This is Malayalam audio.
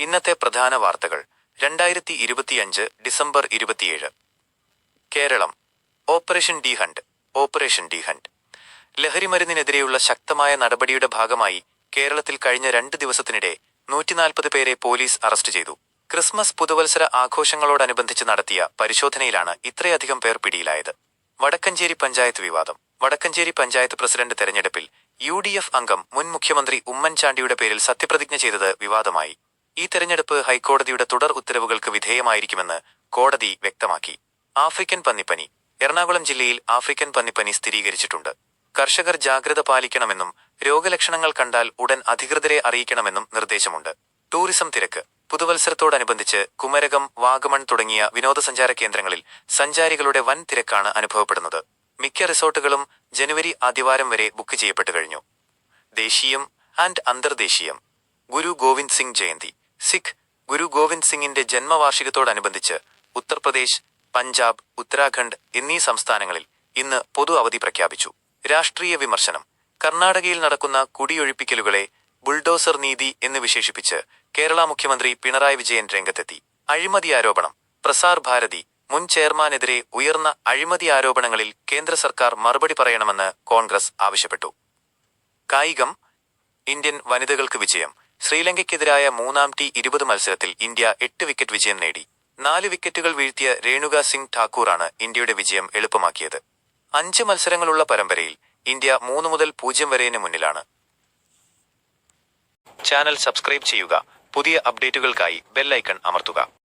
ഇന്നത്തെ പ്രധാന വാർത്തകൾ. രണ്ടായിരത്തി ഇരുപത്തിയഞ്ച് ഡിസംബർ ഇരുപത്തിയേഴ്. Keralam. Operation D hunt. Operation D hunt. ലഹരിമരുന്നിനെതിരെയുള്ള ശക്തമായ നടപടിയുടെ ഭാഗമായി കേരളത്തിൽ കഴിഞ്ഞ രണ്ട് ദിവസത്തിനിടെ നൂറ്റിനാൽപ്പത് പേരെ പോലീസ് അറസ്റ്റ് ചെയ്തു. ക്രിസ്മസ് പുതുവത്സര ആഘോഷങ്ങളോടനുബന്ധിച്ച് നടത്തിയ പരിശോധനയിലാണ് ഇത്രയധികം പേർ പിടിയിലായത്. വടക്കഞ്ചേരി പഞ്ചായത്ത് വിവാദം. വടക്കഞ്ചേരി പഞ്ചായത്ത് പ്രസിഡന്റ് തെരഞ്ഞെടുപ്പിൽ യു അംഗം മുൻ മുഖ്യമന്ത്രി ഉമ്മൻചാണ്ടിയുടെ പേരിൽ സത്യപ്രതിജ്ഞ ചെയ്തത് വിവാദമായി. ഈ തെരഞ്ഞെടുപ്പ് ഹൈക്കോടതിയുടെ തുടർ ഉത്തരവുകൾക്ക് വിധേയമായിരിക്കുമെന്ന് കോടതി വ്യക്തമാക്കി. ആഫ്രിക്കൻ പന്നിപ്പനി എറണാകുളം ജില്ലയിൽ ആഫ്രിക്കൻ പന്നിപ്പനി സ്ഥിരീകരിച്ചിട്ടുണ്ട്. കർഷകർ ജാഗ്രത പാലിക്കണമെന്നും രോഗലക്ഷണങ്ങൾ കണ്ടാൽ ഉടൻ അധികൃതരെ അറിയിക്കണമെന്നും നിർദ്ദേശമുണ്ട്. ടൂറിസം തിരക്ക് പുതുവത്സരത്തോടനുബന്ധിച്ച് കുമരകം വാഗമൺ തുടങ്ങിയ വിനോദസഞ്ചാര കേന്ദ്രങ്ങളിൽ സഞ്ചാരികളുടെ വൻ തിരക്കാണ് അനുഭവപ്പെടുന്നത്. മിക്ക റിസോർട്ടുകളും ജനുവരി ആദ്യവാരം വരെ ബുക്ക് ചെയ്യപ്പെട്ടു കഴിഞ്ഞു. ദേശീയം ആൻഡ് അന്തർദേശീയം ഗുരു ഗോവിന്ദ് സിംഗ് ജയന്തി. സിഖ് ഗുരു ഗോവിന്ദ് സിംഗിന്റെ ജന്മവാർഷികത്തോടനുബന്ധിച്ച് ഉത്തർപ്രദേശ് പഞ്ചാബ് ഉത്തരാഖണ്ഡ് എന്നീ സംസ്ഥാനങ്ങളിൽ ഇന്ന് പൊതു അവധി പ്രഖ്യാപിച്ചു. രാഷ്ട്രീയ വിമർശനം കർണാടകയിൽ നടക്കുന്ന കുടിയൊഴിപ്പിക്കലുകളെ ബുൾഡോസർ നീതി എന്ന് വിശേഷിപ്പിച്ച് കേരള മുഖ്യമന്ത്രി പിണറായി വിജയൻ രംഗത്തെത്തി. അഴിമതി ആരോപണം പ്രസാർ ഭാരതി മുൻ ചെയർമാനെതിരെ ഉയർന്ന അഴിമതി ആരോപണങ്ങളിൽ കേന്ദ്ര സർക്കാർ മറുപടി പറയണമെന്ന് കോൺഗ്രസ് ആവശ്യപ്പെട്ടു. കായികം ഇന്ത്യൻ വനിതകൾക്ക് വിജയം ശ്രീലങ്കയ്ക്കെതിരായ മൂന്നാം ടി ഇരുപത് മത്സരത്തിൽ ഇന്ത്യ എട്ട് വിക്കറ്റ് വിജയം നേടി. നാല് വിക്കറ്റുകൾ വീഴ്ത്തിയ രേണുക സിംഗ് ഠാക്കൂറാണ് ഇന്ത്യയുടെ വിജയം എളുപ്പമാക്കിയത്. അഞ്ച് മത്സരങ്ങളുള്ള പരമ്പരയിൽ ഇന്ത്യ മൂന്ന് മുതൽ പൂജ്യം വരെന് മുന്നിലാണ്. ചാനൽ സബ്സ്ക്രൈബ് ചെയ്യുക. പുതിയ അപ്ഡേറ്റുകൾക്കായി ബെല്ലൈക്കൺ അമർത്തുക.